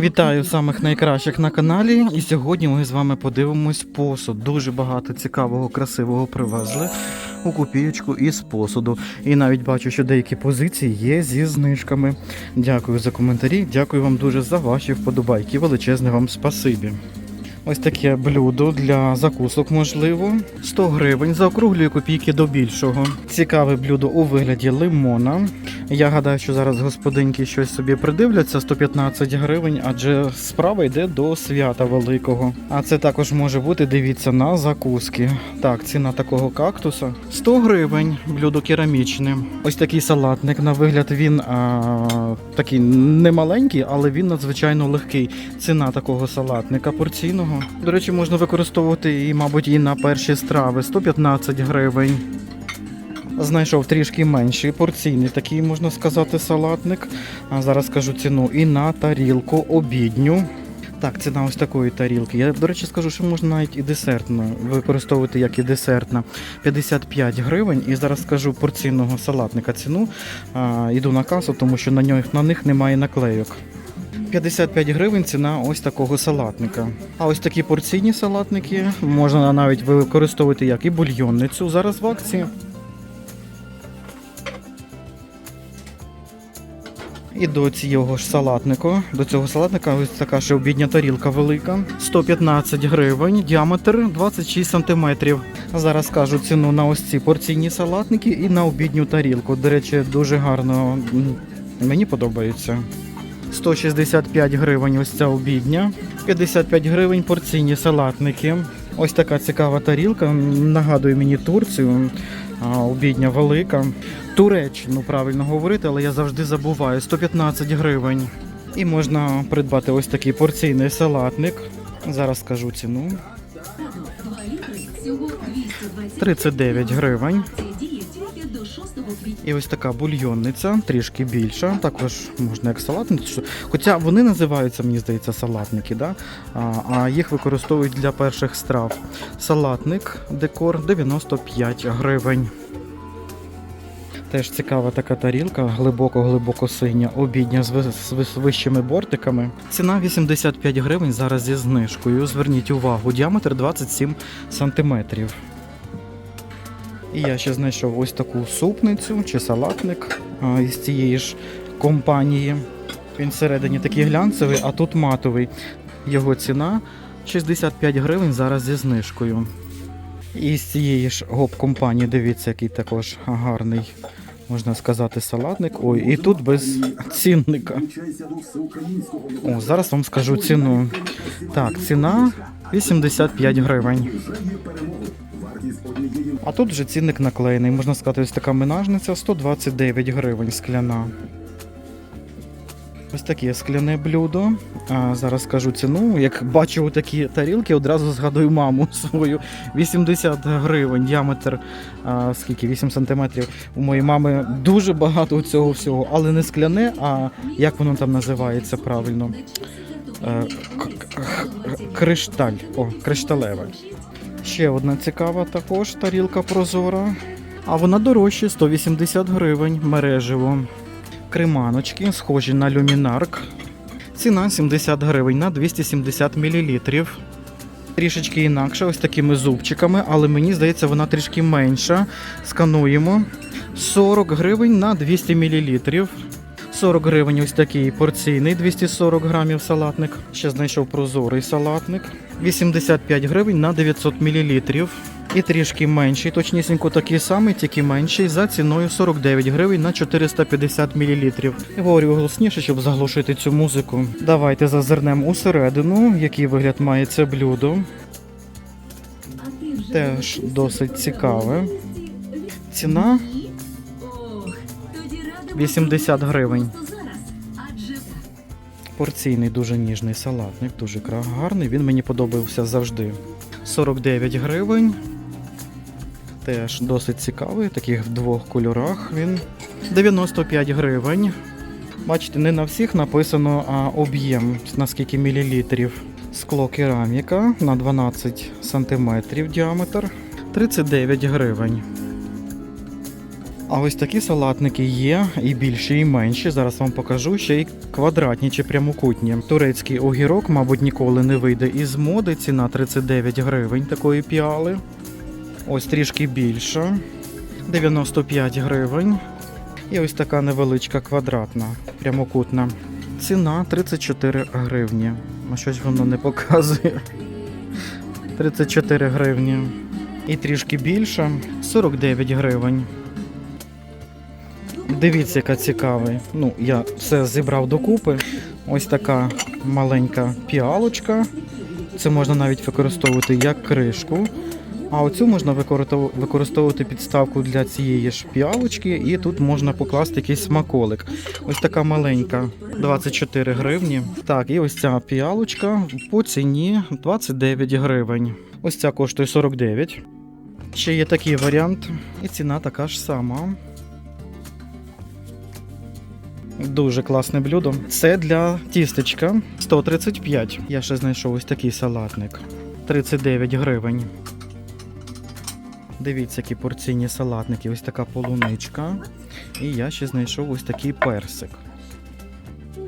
Вітаю самих найкращих на каналі. І сьогодні ми з вами подивимось посуд. Дуже багато цікавого, красивого привезли у копієчку із посуду. І навіть бачу, що деякі позиції є зі знижками. Дякую за коментарі. Дякую вам дуже за ваші вподобайки. Величезне вам спасибі. Ось таке блюдо для закусок, можливо. 100 гривень за округлої копійки до більшого. Цікаве блюдо у вигляді лимона. Я гадаю, що зараз господинки щось собі придивляться 115 гривень, адже справа йде до свята великого. А це також може бути, дивіться, на закуски. Так, ціна такого кактуса 100 гривень, блюдо керамічне. Ось такий салатник. На вигляд він а, такий немаленький, але він надзвичайно легкий. Ціна такого салатника порційного. До речі, можна використовувати і, мабуть, і на перші страви 115 гривень. Знайшов трішки менший порційний, такий можна сказати, салатник. А зараз скажу ціну і на тарілку обідню. Так, ціна ось такої тарілки. Я, до речі, скажу, що можна навіть і десертну використовувати як і десертна. 55 гривень. І зараз скажу порційного салатника ціну. А, йду на касу, тому що на, нього, на них немає наклейок. 55 гривень ціна ось такого салатника. А ось такі порційні салатники можна навіть використовувати як і бульйонницю. Зараз в акції. І до цього ж салатнику, до цього салатника ось така ще обідня тарілка велика. 115 гривень, діаметр 26 сантиметрів. Зараз скажу ціну на ось ці порційні салатники і на обідню тарілку. До речі, дуже гарно мені подобається. 165 гривень ось ця обідня, 55 гривень порційні салатники. Ось така цікава тарілка. Нагадує мені Турцію. Обідня велика. Туреччину правильно говорити, але я завжди забуваю. 115 гривень. І можна придбати ось такий порційний салатник. Зараз скажу ціну. 39 гривень. І ось така бульйонниця, трішки більша. Також можна як салатницю. Хоча вони називаються, мені здається, салатники, да? а, їх використовують для перших страв. Салатник, декор 95 гривень. Теж цікава така тарілка, глибоко-глибоко синя, обідня з ви- з вищими бортиками. Ціна 85 гривень зараз зі знижкою. Зверніть увагу, діаметр 27 сантиметрів. І я ще знайшов ось таку супницю чи салатник із цієї ж компанії. Він всередині такий глянцевий, а тут матовий. Його ціна 65 гривень зараз зі знижкою. І з цієї ж гоп-компанії, дивіться, який також гарний, можна сказати, салатник. Ой, і тут без цінника. О, зараз вам скажу ціну. Так, ціна 85 гривень. А тут вже цінник наклеєний. Можна сказати, ось така менажниця 129 гривень скляна. Ось таке скляне блюдо. А, зараз скажу ціну. Як бачу такі тарілки, одразу згадую маму свою. 80 гривень, діаметр а, скільки? 8 сантиметрів. У моєї мами дуже багато цього всього, але не скляне, а як воно там називається правильно? Е, Кришталь. О, кришталеве. Ще одна цікава також тарілка прозора. А вона дорожча 180 гривень мережево. Креманочки, схожі на люмінарк. Ціна 70 гривень на 270 мл. Трішечки інакше, ось такими зубчиками, але мені здається, вона трішки менша. Скануємо. 40 гривень на 200 мл. 40 гривень ось такий порційний 240 грамів салатник. Ще знайшов прозорий салатник. 85 гривень на 900 мл. І трішки менший, точнісінько такий самий, тільки менший, за ціною 49 гривень на 450 мл. Говорю голосніше, щоб заглушити цю музику. Давайте зазирнемо усередину, який вигляд має це блюдо. Теж досить цікаве. Ціна 80 гривень. Порційний дуже ніжний салатник, дуже гарний. Він мені подобався завжди. 49 гривень. Теж досить цікавий, таких в двох кольорах він. 95 гривень. Бачите, не на всіх написано а об'єм, наскільки мілілітрів. Скло кераміка на 12 сантиметрів діаметр. 39 гривень. А ось такі салатники є і більші, і менші. Зараз вам покажу ще й квадратні чи прямокутні. Турецький огірок, мабуть, ніколи не вийде із моди. Ціна 39 гривень такої піали. Ось трішки більша. 95 гривень. І ось така невеличка квадратна, прямокутна. Ціна 34 гривні. А щось воно не показує. 34 гривні. І трішки більша 49 гривень. Дивіться, яка цікавий. Ну, я все зібрав докупи. Ось така маленька піалочка. Це можна навіть використовувати як кришку. А оцю можна використовувати підставку для цієї ж піалочки, і тут можна покласти якийсь смаколик. Ось така маленька, 24 гривні. Так, і ось ця піалочка по ціні 29 гривень. Ось ця коштує 49. Ще є такий варіант, і ціна така ж сама. Дуже класне блюдо. Це для тістечка 135. Я ще знайшов ось такий салатник. 39 гривень. Дивіться, які порційні салатники. Ось така полуничка. І я ще знайшов ось такий персик.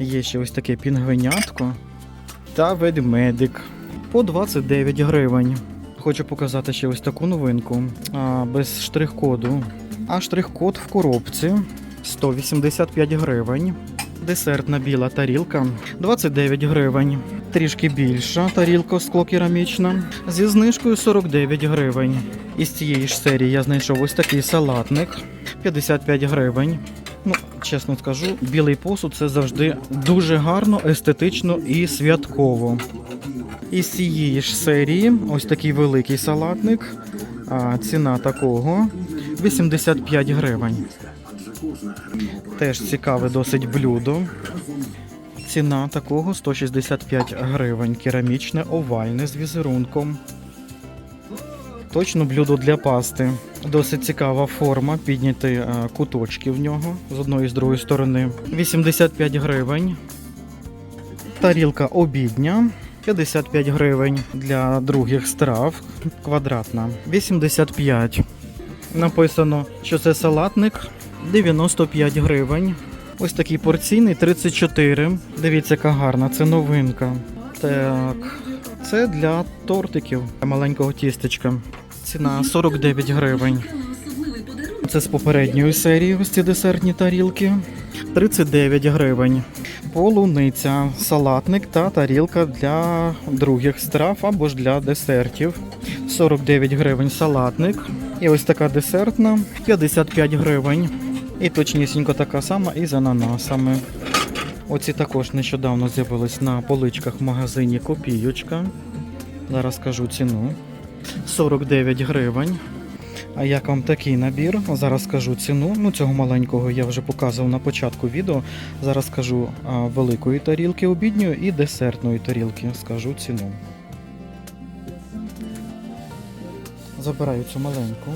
Є ще ось таке пінгвинятко та ведмедик по 29 гривень. Хочу показати ще ось таку новинку а, без штрих-коду. А штрих-код в коробці 185 гривень. Десертна біла тарілка 29 гривень. Трішки більша тарілка склокерамічна зі знижкою 49 гривень. Із цієї ж серії я знайшов ось такий салатник 55 гривень. Ну, чесно скажу, білий посуд це завжди дуже гарно, естетично і святково. Із цієї ж серії ось такий великий салатник. А, ціна такого 85 гривень. Теж цікаве досить блюдо. Ціна такого 165 гривень. Керамічне овальне з візерунком. Точно блюдо для пасти. Досить цікава форма, підняти е, куточки в нього з одної і з другої сторони. 85 гривень. Тарілка обідня. 55 гривень для других страв. Квадратна. 85. Написано, що це салатник 95 гривень. Ось такий порційний 34. Дивіться, яка гарна, це новинка. Так, це для тортиків маленького тістечка. Ціна 49 гривень. Це з попередньої серії ось ці десертні тарілки. 39 гривень. Полуниця, салатник та тарілка для других страв або ж для десертів. 49 гривень салатник. І ось така десертна 55 гривень. І точнісінько така сама із ананасами. Оці також нещодавно з'явились на поличках в магазині Копійочка. Зараз скажу ціну. 49 гривень. А як вам такий набір? Зараз скажу ціну. Ну, цього маленького я вже показував на початку відео. Зараз скажу великої тарілки обідньої і десертної тарілки. Скажу ціну. Забираю цю маленьку.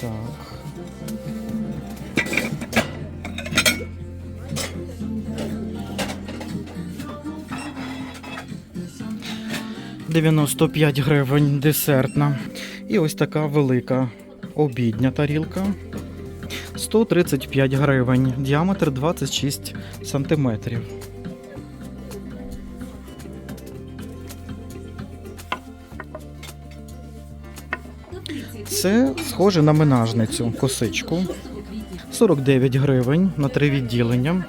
Так. Дев'яносто п'ять гривень десертна. І ось така велика обідня тарілка. 135 гривень. Діаметр 26 сантиметрів. Це схоже на менажницю косичку. 49 гривень на три відділення.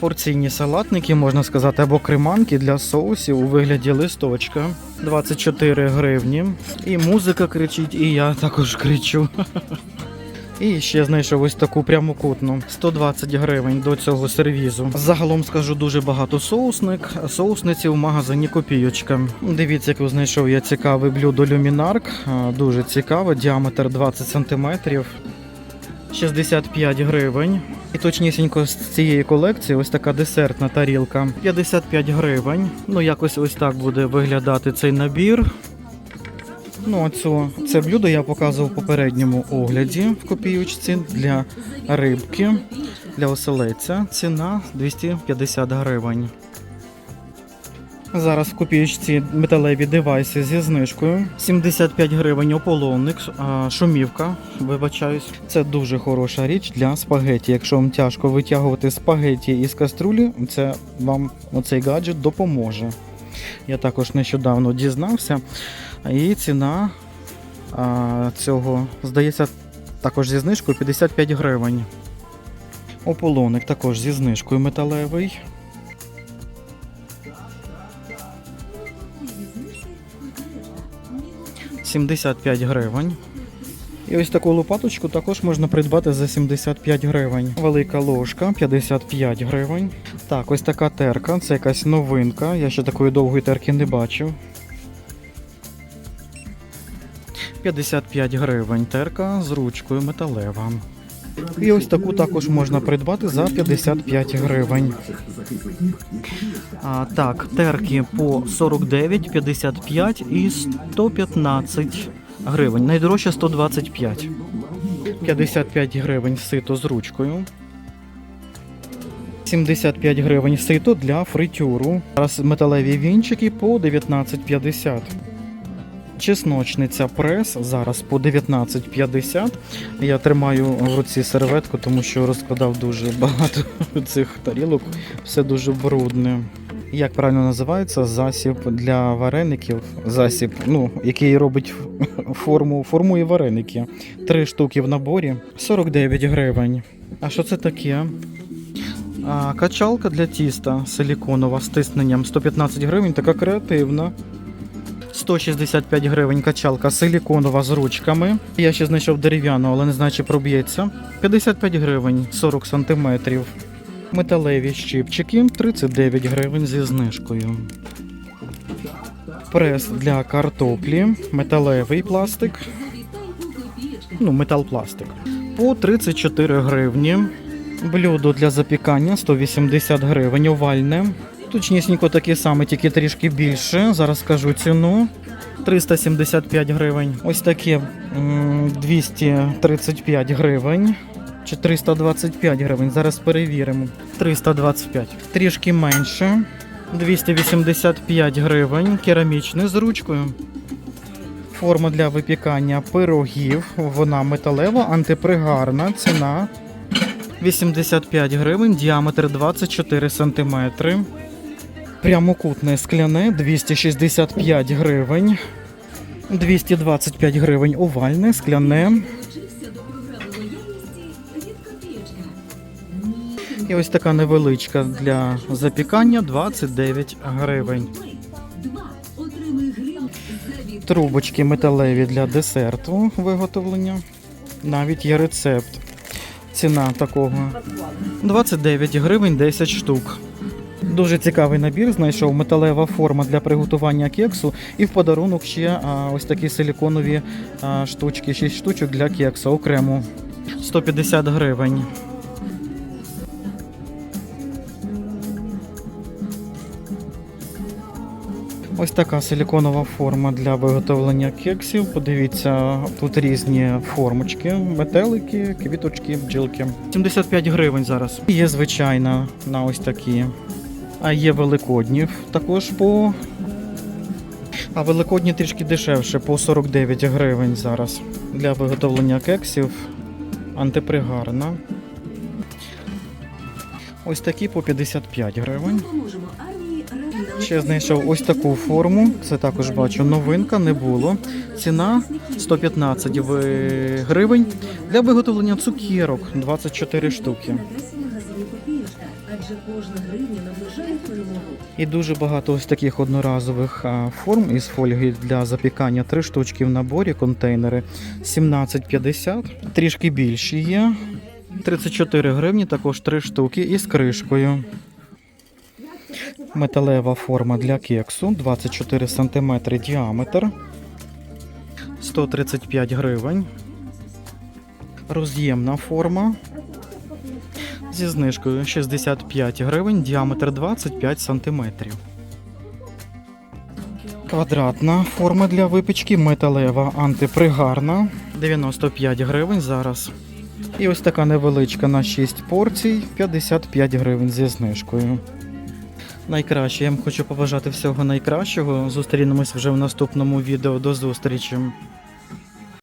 Порційні салатники, можна сказати, або креманки для соусів у вигляді листочка. 24 гривні. І музика кричить, і я також кричу. І ще знайшов ось таку прямокутну 120 гривень до цього сервізу. Загалом скажу дуже багато соусник. Соусниці в магазині Копійочка. Дивіться, яку знайшов я цікаве блюдо люмінарк. Дуже цікаве, діаметр 20 см. 65 гривень. І точнісінько з цієї колекції ось така десертна тарілка 55 гривень. Ну, якось ось так буде виглядати цей набір. Ну, а цю, це блюдо я показував в попередньому огляді в копійочці для рибки, для оселеця. Ціна 250 гривень. Зараз в копієчці металеві девайси зі знижкою. 75 гривень ополонник, шумівка, вибачаюсь. Це дуже хороша річ для спагеті. Якщо вам тяжко витягувати спагеті із каструлі, це вам оцей гаджет допоможе. Я також нещодавно дізнався. І ціна а, цього, здається, також зі знижкою 55 гривень. Ополоник також зі знижкою металевий. 75 гривень. І ось таку лопаточку також можна придбати за 75 гривень. Велика ложка 55 гривень. Так, ось така терка, це якась новинка. Я ще такої довгої терки не бачив. 55 гривень терка з ручкою металева. І ось таку також можна придбати за 55 гривень. А, так, терки по 49, 55 і 115 гривень. Найдорожче 125. 55 гривень сито з ручкою. 75 гривень сито для фритюру. Зараз металеві вінчики по 19,50. Чесночниця прес зараз по 19,50. Я тримаю в руці серветку, тому що розкладав дуже багато цих тарілок. Все дуже брудне. Як правильно називається засіб для вареників? Засіб, ну, який робить форму, формує вареники. Три штуки в наборі 49 гривень. А що це таке? А, качалка для тіста силіконова з тисненням 115 гривень, така креативна. 165 гривень качалка силіконова з ручками. Я ще знайшов дерев'яну, але не знаю, чи проб'ється. 55 гривень 40 сантиметрів. Металеві щипчики 39 гривень зі знижкою. Прес для картоплі, металевий пластик, ну, метал-пластик. По 34 гривні. Блюдо для запікання 180 гривень, овальне. Точнісінько таке саме, тільки трішки більше. Зараз скажу ціну. 375 гривень. Ось таке 235 гривень. Чи 325 гривень. Зараз перевіримо. 325. Трішки менше. 285 гривень. Керамічний з ручкою. Форма для випікання пирогів. Вона металева, антипригарна. Ціна 85 гривень, діаметр 24 см. Прямокутне скляне 265 гривень. 225 гривень овальне, скляне. І ось така невеличка для запікання 29 гривень. Трубочки металеві для десерту виготовлення. Навіть є рецепт. Ціна такого 29 гривень 10 штук. Дуже цікавий набір. Знайшов металева форма для приготування кексу і в подарунок ще а, ось такі силіконові а, штучки, 6 штучок для кексу окремо. 150 гривень. Ось така силіконова форма для виготовлення кексів. Подивіться, тут різні формочки, метелики, квіточки, бджілки. 75 гривень зараз. Є звичайна на ось такі. А є великодні також по. А великодні трішки дешевше, по 49 гривень зараз. Для виготовлення кексів антипригарна. Один такі по 55 гривень. Ще знайшов ось таку форму. Це також бачу новинка, не було. Ціна 115 гривень для виготовлення цукерок 24 штуки. І дуже багато ось таких одноразових форм із фольги для запікання. Три штучки в наборі, контейнери 17,50. Трішки більші є. 34 гривні, також три штуки із кришкою. Металева форма для кексу 24 см діаметр. 135 гривень. Роз'ємна форма. Зі знижкою 65 гривень, діаметр 25 см. Квадратна форма для випічки, металева, антипригарна. 95 гривень зараз. І ось така невеличка на 6 порцій, 55 гривень зі знижкою. Найкраще. Я вам хочу побажати всього найкращого. Зустрінемось вже в наступному відео. До зустрічі.